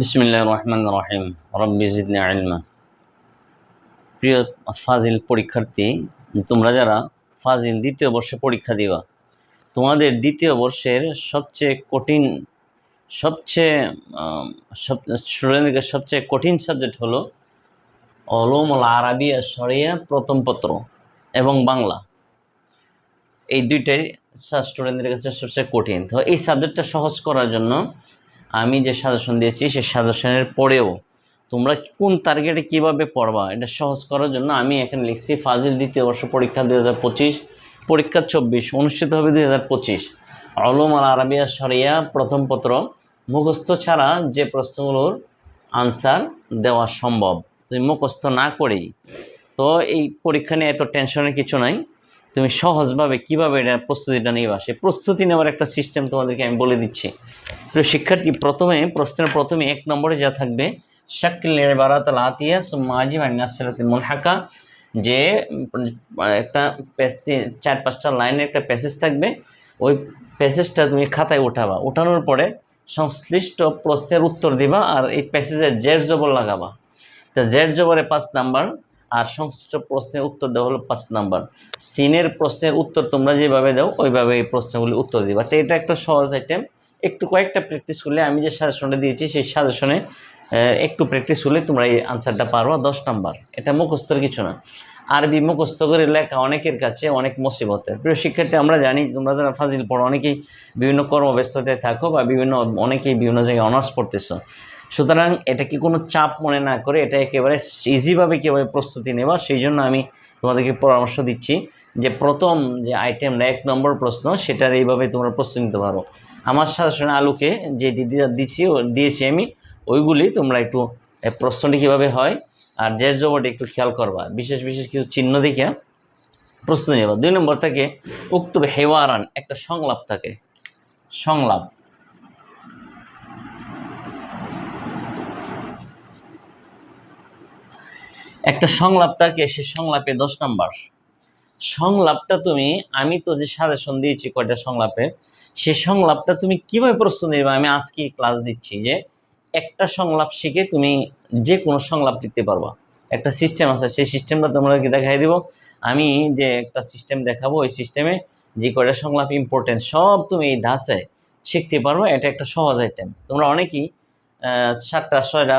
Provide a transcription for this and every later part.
বিসমিল্লাহ রহমান রহিম। রব্বি জিদনি আলমা প্রিয় ফাজিল পরীক্ষার্থী, তোমরা যারা ফাজিল দ্বিতীয় বর্ষে পরীক্ষা দিবা, তোমাদের দ্বিতীয় বর্ষের সবচেয়ে কঠিন, সবচেয়ে সব স্টুডেন্টদের সবচেয়ে কঠিন সাবজেক্ট হলো অলমল আরবিয়া সরিয়া প্রথম পত্র এবং বাংলা। এই দুইটাই স্টুডেন্টদের কাছে সবচেয়ে কঠিন। তো এই সাবজেক্টটা সহজ করার জন্য আমি যে সাজেশন দিয়েছি সেই সাজেশনের পরেও তোমরা কোন টার্গেটে কীভাবে পড়বা? এটা সহজ করার জন্য আমি এখানে লিখছি ফাজিল দ্বিতীয় বর্ষ পরীক্ষা দুই হাজার পঁচিশ, পরীক্ষা চব্বিশ, অনুষ্ঠিত হবে দুই হাজার পঁচিশ। আলম আল আরবিয়া সরিয়া প্রথম পত্র, মুখস্থ ছাড়া যে প্রশ্নগুলোর আনসার দেওয়া সম্ভব। তুমি মুখস্থ না করেই তো এই পরীক্ষা নিয়ে এত টেনশনের কিছু নাই। তুমি সহজভাবে কীভাবে এটা প্রস্তুতিটা নিবা? সেই প্রস্তুতি নেওয়ার একটা সিস্টেম তোমাদেরকে আমি বলে দিচ্ছি। প্রিয় শিক্ষার্থী, প্রথমে, প্রশ্নের প্রথমে এক নম্বরে যা থাকবে শাকিল বারাত আতিয়া সুমাজি মাইনাসরাতিল মুলহাকা যে একটা চার, পাঁচটা লাইনের একটা প্যাসেজ থাকবে। ওই প্যাসেজটা তুমি খাতায় উঠাবা। উঠানোর পরে সংশ্লিষ্ট প্রশ্নের উত্তর দিবা আর এই প্যাসেজের জের জবর লাগাবা। তা জের জবরে পাঁচ নাম্বার আর সংশ্লিষ্ট প্রশ্নের উত্তর দেওয়া হলো পাঁচ নাম্বার। সিনের প্রশ্নের উত্তর তোমরা যেভাবে দাও, ওইভাবে এই প্রশ্নগুলি উত্তর দিবা। তো এটা একটা সহজ আইটেম একটু কয়েকটা প্র্যাকটিস করলে আমি যে সাজেশনটা দিয়েছি, সেই সাজেশনে একটু প্র্যাকটিস করলে তোমরা এই আনসারটা পারবা দশ নাম্বার, এটা মুখস্থর কিছু না। আরবি মুখস্থ করে লেখা অনেকের কাছে অনেক মুসিবতের প্রিয় শিক্ষার্থী, আমরা জানি তোমরা যারা ফাজিল পড়ো, অনেকেই বিভিন্ন কর্মব্যস্ততায় থাকো বা বিভিন্ন, অনেকেই বিভিন্ন জায়গায় অনার্স পড়তেছো। সুতরাং এটা কি কোনো চাপ মনে না করে এটা একেবারে ইজিভাবে কীভাবে প্রস্তুতি নেবা সেই জন্য আমি তোমাদেরকে পরামর্শ দিচ্ছি যে প্রথম যে আইটেমটা এক নম্বর প্রশ্ন, সেটার এইভাবে তোমরা প্রস্তুতি নিতে পারো। আমার সাজেশনে আলুকে যে দিচ্ছি দিয়েছি আমি, ওইগুলি তোমরা একটু প্রশ্নটি কীভাবে হয় আর জের জবরটা একটু খেয়াল করবা। বিশেষ বিশেষ কিছু চিহ্ন দেখে প্রস্তুতি নেবা দুই নম্বর থাকে, উক্ত হেওয়ারান একটা সংলাপ থাকে। সংলাপ। একটা সংলাপ থাকে, সে সংলাপে দশ নাম্বার। সংলাপটা তুমি, আমি তো যে সাজেশন দিয়েছি কয়টা সংলাপে, সে সংলাপটা তুমি কীভাবে প্রশ্ন নেবে আমি আজকে ক্লাস দিচ্ছি যে, একটা সংলাপ শিখে তুমি যে কোনো সংলাপ লিখতে পারবা। একটা সিস্টেম আছে, সেই সিস্টেমটা তোমাদেরকে দেখাই দিব। আমি যে একটা সিস্টেম দেখাবো, ওই সিস্টেমে যে কয়টা সংলাপ ইম্পর্টেন্ট সব তুমি এই ধাঁচে শিখতে পারব, এটা একটা সহজ আইটেম তোমরা অনেকেই সাতটা, ছয়টা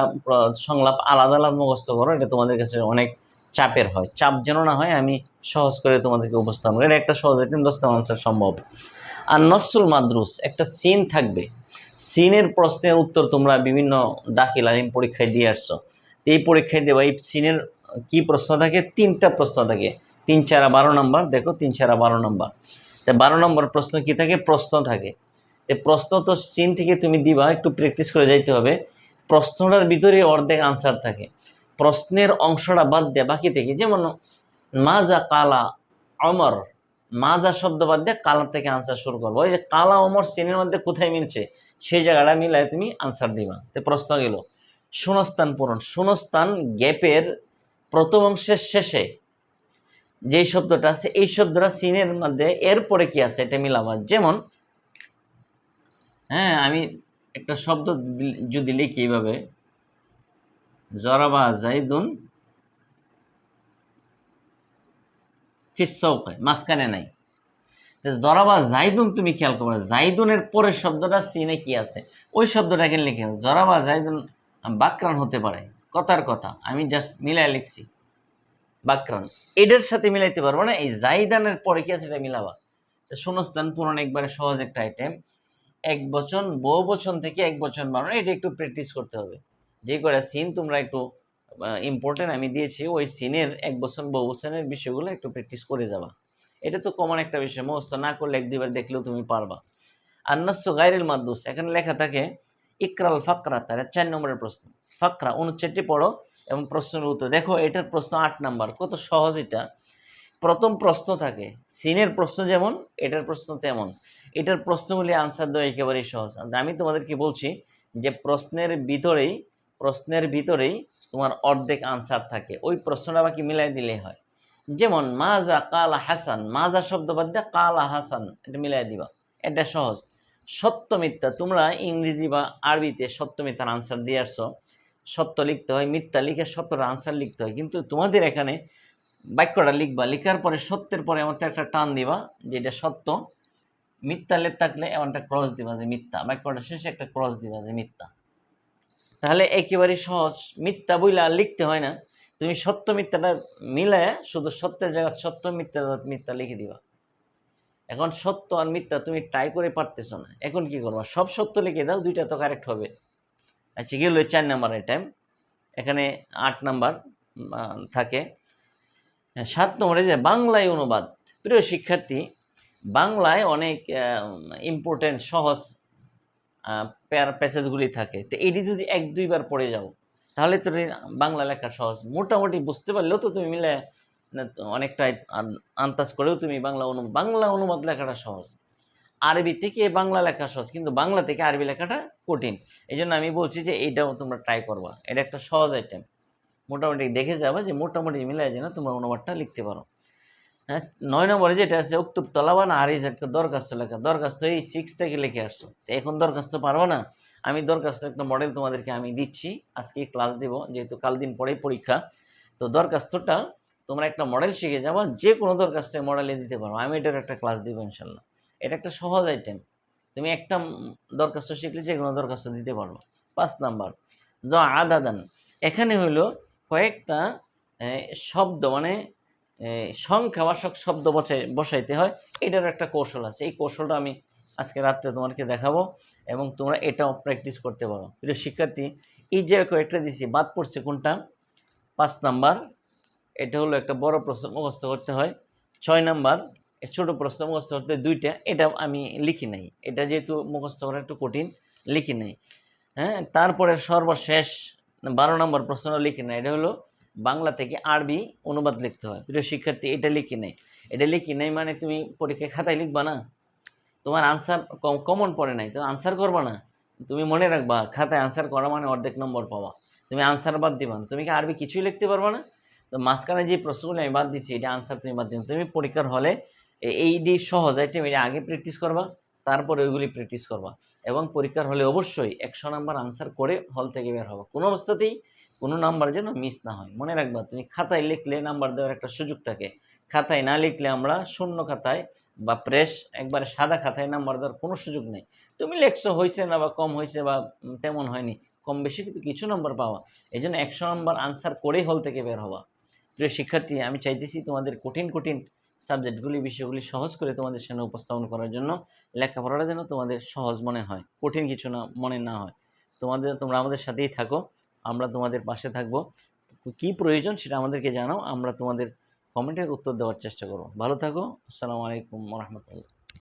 সংলাপ আলাদা আলাদা মুখস্থ করো, এটা তোমাদের কাছে অনেক চাপের হয়। চাপ যেন না হয়, আমি সহজ করে তোমাদেরকে উপস্থাপন করি। এটা একটা সহজ আইটেম দশটা আনসার সম্ভব। আর নসরুল মাদ্রুস, একটা সিন থাকবে। সিনের প্রশ্নের উত্তর তোমরা বিভিন্ন দাখিল আলিম পরীক্ষায় দিয়ে আসছো। এই পরীক্ষায় দেওয়া এই সিনের কি প্রশ্ন থাকে? তিনটা প্রশ্ন থাকে। তিন চারা বারো নম্বর, দেখো, তিন চারা বারো নম্বর। তা বারো নম্বর প্রশ্ন কি থাকে? প্রশ্ন থাকে। এই প্রশ্ন তো সিন থেকে তুমি দিবা, একটু প্র্যাকটিস করে যাইতে হবে। প্রশ্নটার ভিতরে অর্ধেক আনসার থাকে। প্রশ্নের অংশটা বাদ দিয়ে বাকি থেকে, যেমন মাজা কালা অমর, মাজা শব্দ বাদ দিয়ে কালা থেকে আনসার শুরু করব। ওই যে কালা অমর সিনের মধ্যে কোথায় মিলছে? সেই জায়গাটা মিলায় তুমি আনসার দিবা। তো প্রশ্ন গেল, শূন্যস্থান পূরণ, শূন্যস্থান গ্যাপের প্রথম অংশের শেষে যেই শব্দটা আছে, এই শব্দটা সিনের মধ্যে এরপরে কি আছে এটা মিলাবা। যেমন হ্যাঁ আমি একটা শব্দ যদি লিখি এইভাবে। জরাবা জাইদুন ফিসৌকে মাঝখানে নাই। জরাবা জাইদুন তুমি খেয়াল করবে, জাইদুনের পরের শব্দটা সিনে কি আছে? ওই শব্দটা শব্দটাকে লিখে জরাবা জাইদুন বাকরান হতে পারে, কথার কথা। আমি জাস্ট মিলাই লিখছি, বাকরান। এটার সাথে মিলাইতে পারব না, এই জাইদানের পরে কি আছে এটা মিলাবা। শূন্যস্থান পূরণ একবারে সহজ একটা আইটেম এক বচন, বহু বচন থেকে এক বচন বানানো, এটা একটু প্র্যাকটিস করতে হবে। যে করে সিন তোমরা একটু ইম্পর্টেন্ট আমি দিয়েছি, ওই সিনের এক বচন, বহু বচনের বিষয়গুলো একটু প্র্যাকটিস করে যাবা। এটা তো কমন একটা বিষয় মুখস্থ না করলে এক দুইবার দেখলেও তুমি পারবা। আর নস্য গাইরের মাদ্দুস, এখানে লেখা থাকে, ইকরাল ফাকরা তার চার নম্বরের প্রশ্ন। ফাকরা অনুচ্ছেদটি পড়ো এবং প্রশ্নের উত্তর। দেখো, এটার প্রশ্ন আট নাম্বার, কত সহজ এটা। প্রথম প্রশ্ন থাকে, সিনের প্রশ্ন যেমন, এটার প্রশ্ন তেমন। এটার প্রশ্নগুলি আনসার দেওয়া একেবারেই সহজ। আমি তোমাদেরকে বলছি যে প্রশ্নের ভিতরেই প্রশ্নের ভিতরেই তোমার অর্ধেক আনসার থাকে। ওই প্রশ্নটা বাকি মিলাই দিলে হয়। যেমন মাজা কালা হাসান মাজা শব্দ বাদ দিয়ে কালা হাসান এটা মিলাই দিবা। এটা সহজ। সত্য মিথ্যা, তোমরা ইংরেজি বা আরবিতে সত্য মিথ্যার আনসার দিয়ে আসছো। সত্য লিখতে হয়, মিথ্যা লিখে সত্যর আনসার লিখতে হয়। কিন্তু তোমাদের এখানে বাক্যটা লিখবা। লিখার পরে সত্যের পরে এমনটা একটা টান দিবা যে এটা সত্য। মিথ্যা লেখ থাকলে এমনটা ক্রস দিবা যে মিথ্যা। বাক্যটা শেষে একটা ক্রস দিবা যে মিথ্যা। তাহলে একেবারে সহজ। মিথ্যা বইলা আর লিখতে হয় না। তুমি সত্য মিথ্যাটা মিলায় শুধু সত্যের জায়গায় সত্য মিথ্যা মিথ্যা লিখে দিবা। এখন সত্য আর মিথ্যা তুমি ট্রাই করে পারতেছো না। এখন কি করবা? সব সত্য লিখে দাও, দুইটা তো কারেক্ট হবে। আচ্ছা গেল চার নাম্বার আইটেম এখানে আট নাম্বার থাকে। সাত নম্বরে যে বাংলায় অনুবাদ। প্রিয় শিক্ষার্থী, বাংলায় অনেক ইম্পর্টেন্ট সহজ প্যাসেজগুলি থাকে। তো এটি যদি এক, দুইবার পড়ে যাও, তাহলে তো বাংলা লেখা সহজ। মোটামুটি বুঝতে পারলেও তো তুমি মিলে, না, তো অনেকটা আন্দাজ করেও তুমি বাংলা অনু বাংলা অনুবাদ লেখাটা সহজ। আরবি থেকে বাংলা লেখা সহজ, কিন্তু বাংলা থেকে আরবি লেখাটা কঠিন। এই জন্য আমি বলছি যে এইটাও তোমরা ট্রাই করবা। এটা একটা সহজ আইটেম মোটামুটি দেখে যাবে যে মোটামুটি মিলাই যেন তোমরা অনুবাদটা লিখতে পারো। হ্যাঁ নয় নম্বরে যেটা আছে উক্তুব তলাবান আর এই একটা দরখাস্ত লেখা, দরখাস্ত এই সিক্স থেকে লিখে আসছো। এখন দরখাস্ত পারব না? আমি দরখাস্ত একটা মডেল তোমাদেরকে আমি দিচ্ছি, আজকে ক্লাস দেব, যেহেতু কাল দিন পরেই পরীক্ষা। তো দরখাস্তটা তোমরা একটা মডেল শিখে যাব, যে কোনো দরখাস্তের মডেলে দিতে পারো। আমি এটার একটা ক্লাস দিব ইনশাল্লাহ। এটা একটা সহজ আইটেম তুমি একটা দরখাস্ত শিখলে যে কোনো দরখাস্ত দিতে পারো পাঁচ নাম্বার য আদাদান। এখানে হইল কয়েকটা শব্দ মানে এ, সংখ্যাবাচক শব্দ বসাই বসাইতে হয়। এটার একটা কৌশল আছে। এই কৌশলটা আমি আজকে রাত্রে তোমাদেরকে দেখাবো এবং তোমরা এটাও প্র্যাকটিস করতে পারো। প্রিয় শিক্ষার্থী এই যে কয়েকটা দিছি বাদ পড়ছে কোনটা? পাঁচ নাম্বার এটা হলো একটা বড় প্রশ্ন মুখস্থ করতে হয়। ছয় নাম্বার ছোট প্রশ্ন মুখস্থ করতে দুইটা এটা আমি লিখি নাই। এটা যেহেতু মুখস্থ করা একটু কঠিন লিখি নাই। হ্যাঁ তারপরে সর্বশেষ বারো নম্বর প্রশ্ন লিখে নেয়। এটা হলো বাংলা থেকে আরবি অনুবাদ লিখতে হয়। প্রিয় শিক্ষার্থী এটা লিখি নেয়। এটা লিখি নাই মানে তুমি পরীক্ষায় খাতায় লিখবা না। তোমার আনসার কমন পড়ে নাই, তো আনসার করবা না। তুমি মনে রাখবা, খাতায় আনসার করা মানে অর্ধেক নম্বর পাওয়া। তুমি আনসার বাদ দিবা না। তুমি কি আরবি কিছুই লিখতে পারবা না? তো মাঝখানে যে প্রশ্নগুলো আমি বাদ দিছি, এটা আনসার তুমি বাদ দিবা তুমি পরীক্ষার হলে এ- এইটি সহজ আইটেম এটা আগে প্র্যাকটিস করবা। তারপরে ওইগুলি প্র্যাকটিস করবা। এবং পরীক্ষার হলে অবশ্যই একশো নাম্বার আনসার করে হল থেকে বের হবা। কোনো অবস্থাতেই কোনো নাম্বার যেন মিস না হয়। মনে রাখবা, তুমি খাতায় লিখলে নাম্বার দেওয়ার একটা সুযোগ থাকে। খাতায় না লিখলে আমরা শূন্য খাতায় বা প্রেস একবারে সাদা খাতায় নাম্বার দেওয়ার কোনো সুযোগ নেই। তুমি লেখছো হয়েছে না বা কম হয়েছে বা তেমন হয়নি, কম বেশি কিন্তু কিছু নম্বর পাওয়া। এই জন্য একশো নম্বর আনসার করেই হল থেকে বের হওয়া প্রিয় শিক্ষার্থী, আমি চাইতেছি তোমাদের কঠিন কঠিন সাবজেক্টগুলি, বিষয়গুলি সহজ করে তোমাদের সামনে উপস্থাপন করার জন্য লেখাপড়াটা যেন তোমাদের সহজ মনে হয়, কঠিন কিছু না, মনে না হয়। তোমাদের, তোমরা আমাদের সাথেই থাকো, আমরা তোমাদের পাশে থাকব। কি প্রয়োজন সেটা আমাদেরকে জানাও, আমরা তোমাদের কমেন্টের উত্তর দেওয়ার চেষ্টা করব। ভালো থাকো, আসসালামু আলাইকুম রহমতুল্লাহ।